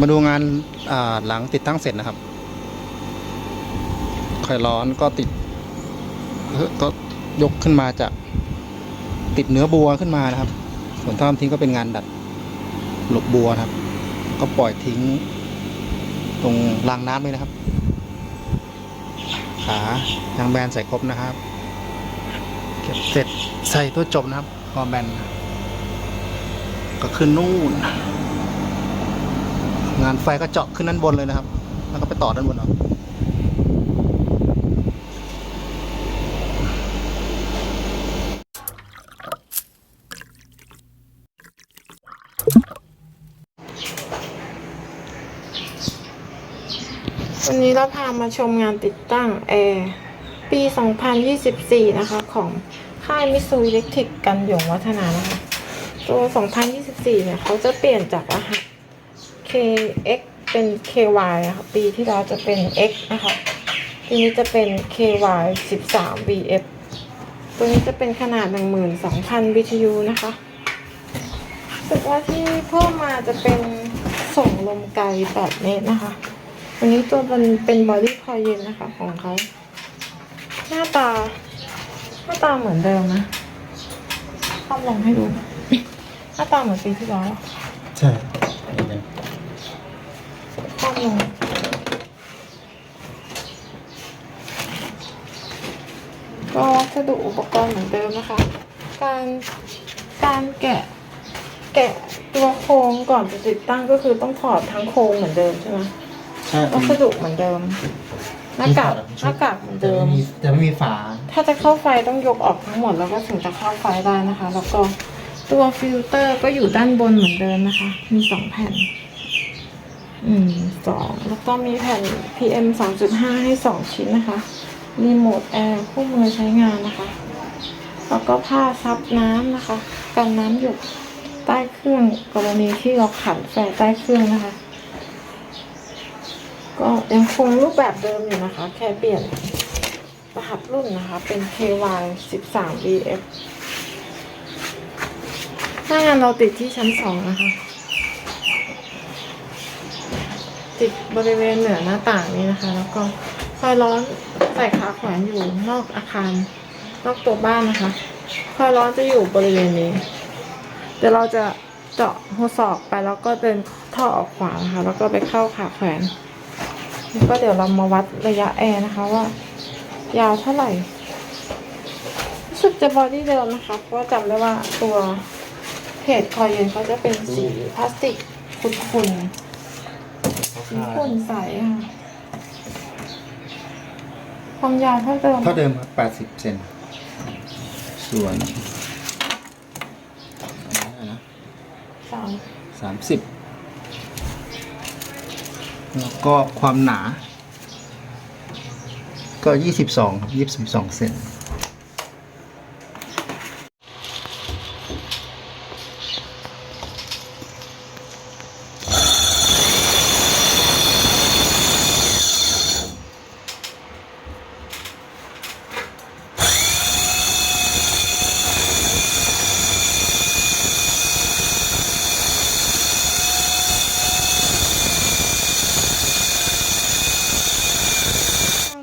มาดูงานหลังติดตั้งเสร็จนะครับไขร้อนก็ติด ก็ยกขึ้นมาจาก ติดเนื้อบัวขึ้นมานะครับ ส่วนท่อมทิ้งก็เป็นงานดัดหลบบัวครับ ก็ปล่อยทิ้ง ตรงรางน้ำเลยนะครับ ขายางแบนใส่ครบนะครับ เก็บเสร็จใส่ตัวจบนะครับพอแบน ก็ขึ้นนู่น งานไฟก็เจาะขึ้นด้านบนเลยนะครับ แล้วก็ไปต่อด้านบนเอาวันนี้เราพามาชมงานติดตั้งแอร์ปี 2024 นะคะ ของค่ายมิสูอิเล็กทริกกันหยงวัฒนานะคะ ตัว 2024 เนี่ย เขาจะเปลี่ยนจากรหัส KX เป็น KY นะคะปีที่แล้วจะเป็น X นะคะปีนี้จะเป็น KY 13 VF ตัวนี้จะเป็นขนาด 12,000 BTU นะคะสึกว่าที่เพิ่มมาจะเป็นส่งลมไกล8เมตรนะคะอันนี้ตัวมันเป็นบอดี้คอยเย็นนะคะของเขาหน้าตา หน้าตาเหมือนเดิมนะภาพลองให้ดู หน้าตาเหมือนปีที่แล้วใช่ ภาพลง ก็วัสดุอุปกรณ์เหมือนเดิมนะคะ การการแกะแกะตัวโครงก่อนจะติดตั้งก็คือต้องถอดทั้งโครงเหมือนเดิมใช่ไหมใช่วัสดุเหมือนเดิมหน้ากากหน้ากากเหมือนเดิมจะไม่มีฝา ถ้าจะเข้าไฟต้องยกออกทั้งหมดแล้วก็ถึงจะเข้าไฟได้นะคะ แล้วก็ตัวฟิลเตอร์ก็อยู่ด้านบนเหมือนเดิมนะคะ มีสองแผ่นอืมสองแล้วก็มีแผ่น PM 3.5ให้สองชิ้นนะคะ รีโมทแอร์คู่มือใช้งานนะคะ แล้วก็ผ้าซับน้ำนะคะ กันน้ำหยดใต้เครื่องกรณีที่เราขันแฟใต้เครื่องนะคะ ก็ยังคงรูปแบบเดิมอยู่นะคะ แค่เปลี่ยนรหัสรุ่นนะคะ เป็น KY 13 VF หน้างานเราติดที่ชั้นสองนะคะ ติดบริเวณเหนือหน้าต่างนี้นะคะ แล้วก็คอยร้อน ใส่ขาแขวนอยู่นอกอาคาร นอกตัวบ้านนะคะคอยร้อนจะอยู่บริเวณนี้ เดี๋ยวเราจะเจาะหัวศอกไปแล้วก็เดินท่อออกขวานะคะ แล้วก็ไปเข้าขาแขวนแล้วก็เดี๋ยวเรามาวัดระยะแอร์นะคะว่า ยาวเท่าไหร่รู้สึกจะบอดี้เดิมนะคะ เพราะจำได้ว่าตัวเพจคอยเย็นเขาจะเป็นสีพลาสติกขุ่นๆสีขุ่นใสค่ะ ความยาวเท่าเดิมเท่าเดิมครับแปดสิบเซนส่วนอะไรนะสามสามสิบแล้วก็ความหนา ก็ยี่สิบสองครับยี่สิบสองเซน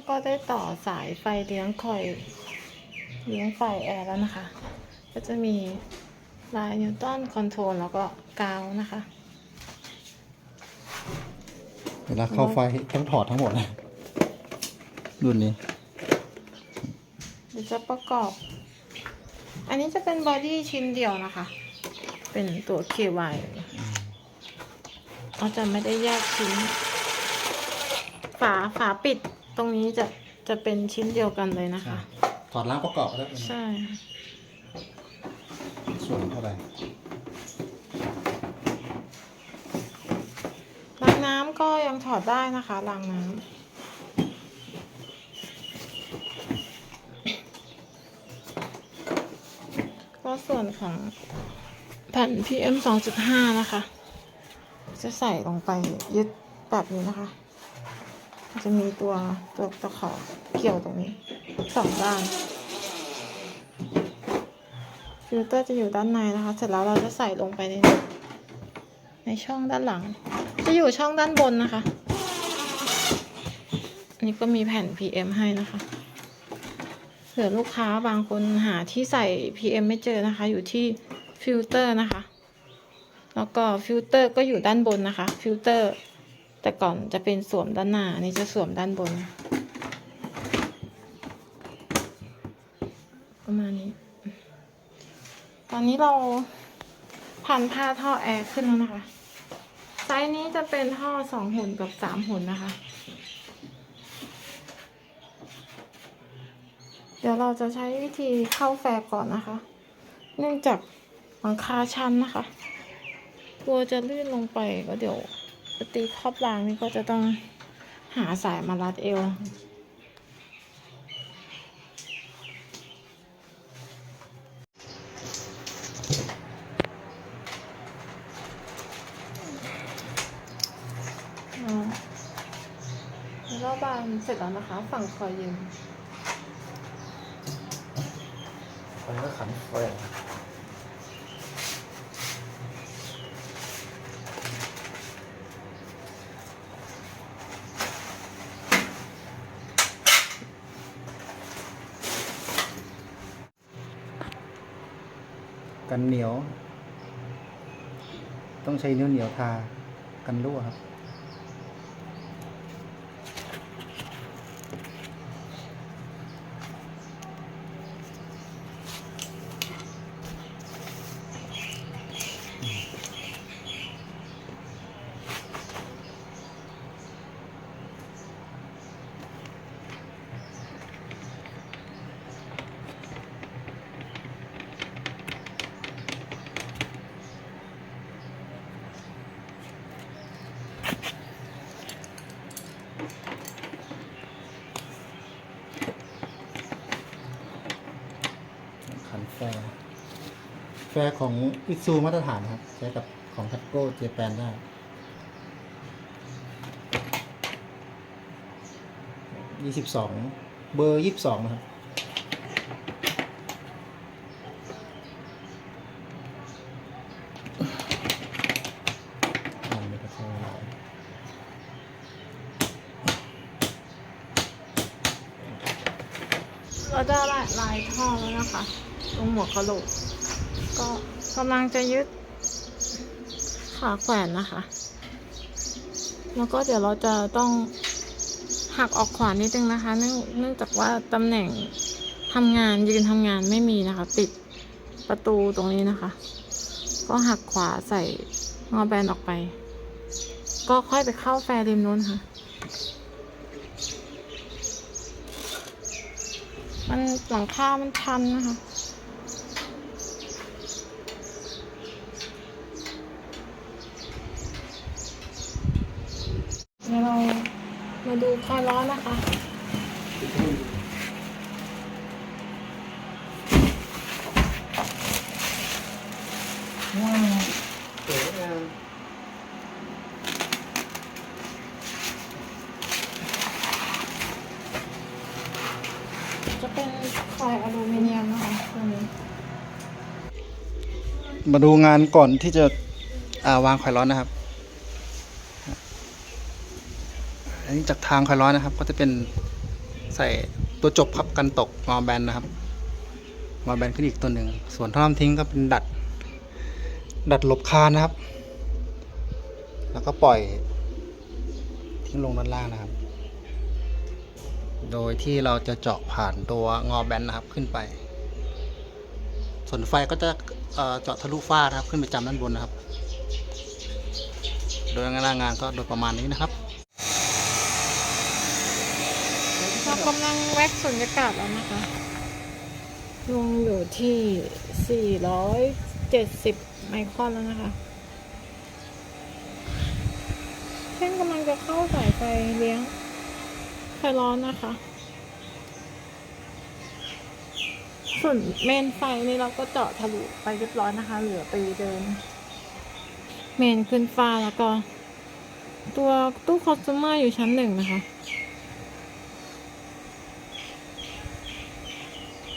ก็ได้ ต่อสายไฟเลี้ยงคอยเลี้ยงไฟแอร์แล้วนะคะ ก็จะมีลายนิวตันคอนโทรลแล้วก็กาวนะคะ เวลาเข้าไฟต้องถอดทั้งหมดเลยรุ่นนี้เดี๋ยวจะประกอบ อันนี้จะเป็นบอดี้ชิ้นเดียวนะคะ เป็นตัว KY เราจะไม่ได้แยกชิ้น ฝาฝาปิดตรงนี้จะ จะเป็นชิ้นเดียวกันเลยนะคะ ถอดล้างประกอบแล้วใช่ ส่วนเท่าไหร่ล้างน้ำก็ยังถอดได้นะคะล้างน้ำก็ส่วนของแผ่น PM 2.5 นะคะ จะใส่ลงไปยึดแบบนี้นะคะ จะมีตัวตัวตะขอเกี่ยวตรงนี้สองด้านฟิลเตอร์จะอยู่ด้านในนะคะ เสร็จแล้วเราจะใส่ลงไปในในช่องด้านหลัง จะอยู่ช่องด้านบนนะคะ อันนี้ก็มีแผ่น PM ให้นะคะเผื่อลูกค้าบางคนหาที่ใส่ PM ไม่เจอนะคะ อยู่ที่ฟิลเตอร์นะคะ แล้วก็ฟิลเตอร์ก็อยู่ด้านบนนะคะ ฟิลเตอร์ แต่ก่อนจะเป็นสวมด้านหน้าอันนี้จะสวมด้านบน ประมาณนี้ ตอนนี้เราพันผ้าท่อแอร์ขึ้นแล้วนะคะ ไซส์นี้จะเป็นท่อสองหุ่นกับสามหุ่นนะคะ เดี๋ยวเราจะใช้วิธีเข้าแฟร์ก่อนนะคะ เนื่องจากหลังคาชันนะคะ กลัวจะลื่นลงไปก็เดี๋ยว ตีครอบรางนี่ก็จะต้องหาสายมารัดเอวอ่าแล้วบานเสร็จแล้วนะคะ ฝั่งคอยยืนมันก็ขันไฟ กันเหนียว ต้องใช้นิ้วเหนียวทากันรั่วครับ ขันแฟร์ แฟร์ของอิซูมาตรฐานครับ ใช้กับของทัตโก้เจแปนได้ยี่สิบสองเบอร์ยี่สิบสองนะครับกระเราจะลายลายท่อแล้วนะคะ ตรงหัวกระโหลก ก็กำลังจะยึดขาแขวนนะคะ แล้วก็เดี๋ยวเราจะต้องหักออกขวานิดนึงนะคะเนื่องเนื่องจากว่าตำแหน่งทำงานยืนทำงานไม่มีนะคะ ติดประตูตรงนี้นะคะ ก็หักขวาใส่งอแบนออกไป ก็ค่อยไปเข้าแฟร์ริมนู้นค่ะ มันหลังคามันชันนะคะ เดี๋ยวเรา มาดูคอยล้อนะคะ ว้าวสวยงามจะเป็นคอยอลูมิเนียมนะคะตัวนี้ มาดูงานก่อนที่จะอ่าวางไขร้อนนะครับ อั นนี้จากทางไขร้อนนะครับ ก็จะเป็นใส่ตัวจบพับกันตกงอแบนนะครับงอแบนขึ้นอีกตัวหนึ่ง ส่วนท่อน้ำทิ้งก็เป็นดัด ดัดหลบคานนะครับ แล้วก็ปล่อยทิ้งลงด้านล่างนะครับ โดยที่เราจะเจาะผ่านตัวงอแบนนะครับขึ้นไป ส่วนไฟก็จะเอ่อเจาะทะลุฟ้านะครับ ขึ้นไปจำด้านบนนะครับ โดยงานงานก็โดยประมาณนี้นะครับ เรากำลังแว็กสุญญากาศแล้วนะคะลงอยู่ที่ 470 ไมครอนแล้วนะคะเช่นกำลังจะเข้าสายไฟเลี้ยงไฟร้อนนะคะ ส่วนเมนไฟนี่เราก็เจาะทะลุไปเรียบร้อยนะคะ เหลือไปเดิน เมนขึ้นฟ้าแล้วก็ ตัวตู้คอสตูเมอร์อยู่ชั้นหนึ่งนะคะ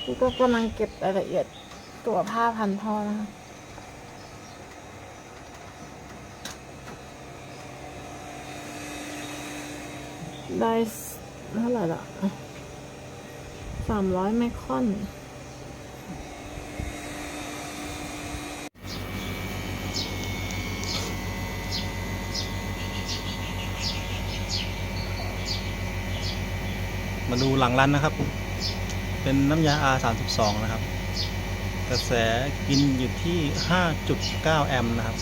กูก็กำลังเก็บรายละเอียดตัวผ้าพันท่อนะคะได้เท่าไหร่ละสามร้อยไมครอนมาดูหลังร้านนะครับ เป็นน้ำยา R32 นะครับ กระแสกินอยู่ที่ 5.9 แอมป์นะครับ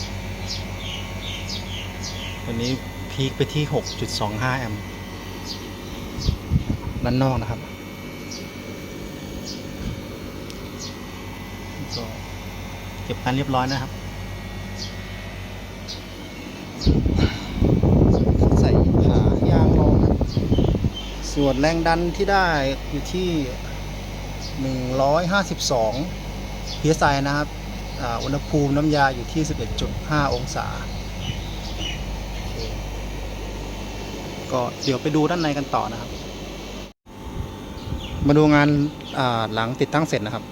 วันนี้พีคไปที่ 6.25 แอมป์ด้านนอกนะครับก็เก็บกันเรียบร้อยนะครับ ใส่ขายางรองส่วนแรงดันที่ได้อยู่ที่ 152 psi นะครับออุณหภูมิน้ำยาอยู่ที่ 11.5 องศา ก็เดี๋ยวไปดูด้านในกันต่อนะครับ มาดูงานาหลังติดตั้งเสร็จนะครับ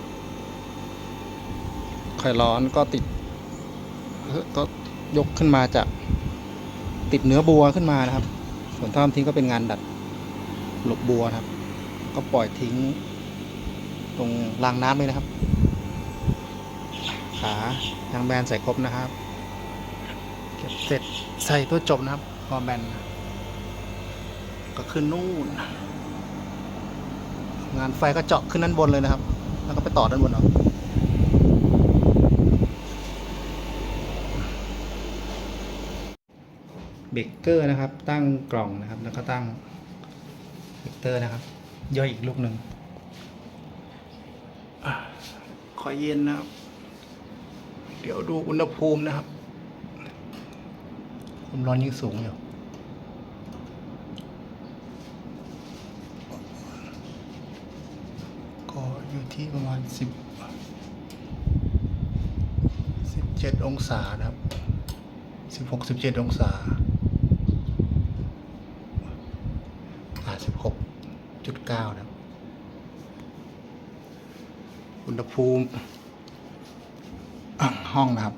ไขร้อนก็ติด ก็ยกขึ้นมาจากติดเนื้อบัวขึ้นมานะครับ ส่วนท่อมทิ้งก็เป็นงานดัดหลบบัวครับ ก็ปล่อยทิ้ง ตรงรางน้ำเลยนะครับ ขายางแบนใส่ครบนะครับ เก็บเสร็จใส่ตัวจบนะครับพอแบนก็ขึ้นนู่น งานไฟก็เจาะขึ้นด้านบนเลยนะครับ แล้วก็ไปต่อด้านบนเอาเบเกอร์นะครับ ตั้งกล่องนะครับ แล้วก็ตั้งเวกเตอร์นะครับ ย่อยอีกลูกหนึ่งอะ ขอยเย็นนะครับ เดี๋ยวดูอุณหภูมินะครับความร้อนยังสูงอยู่ก็อยู่ที่ประมาณสิบสิบเจ็ดองศานะครับสิบหกสิบเจ็ดองศาอ่าสิบหกจุดเก้านะครับ อุณหภูมิห้องนะครับ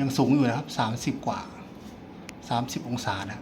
ยังสูงอยู่นะครับสามสิบกว่าสามสิบองศานะ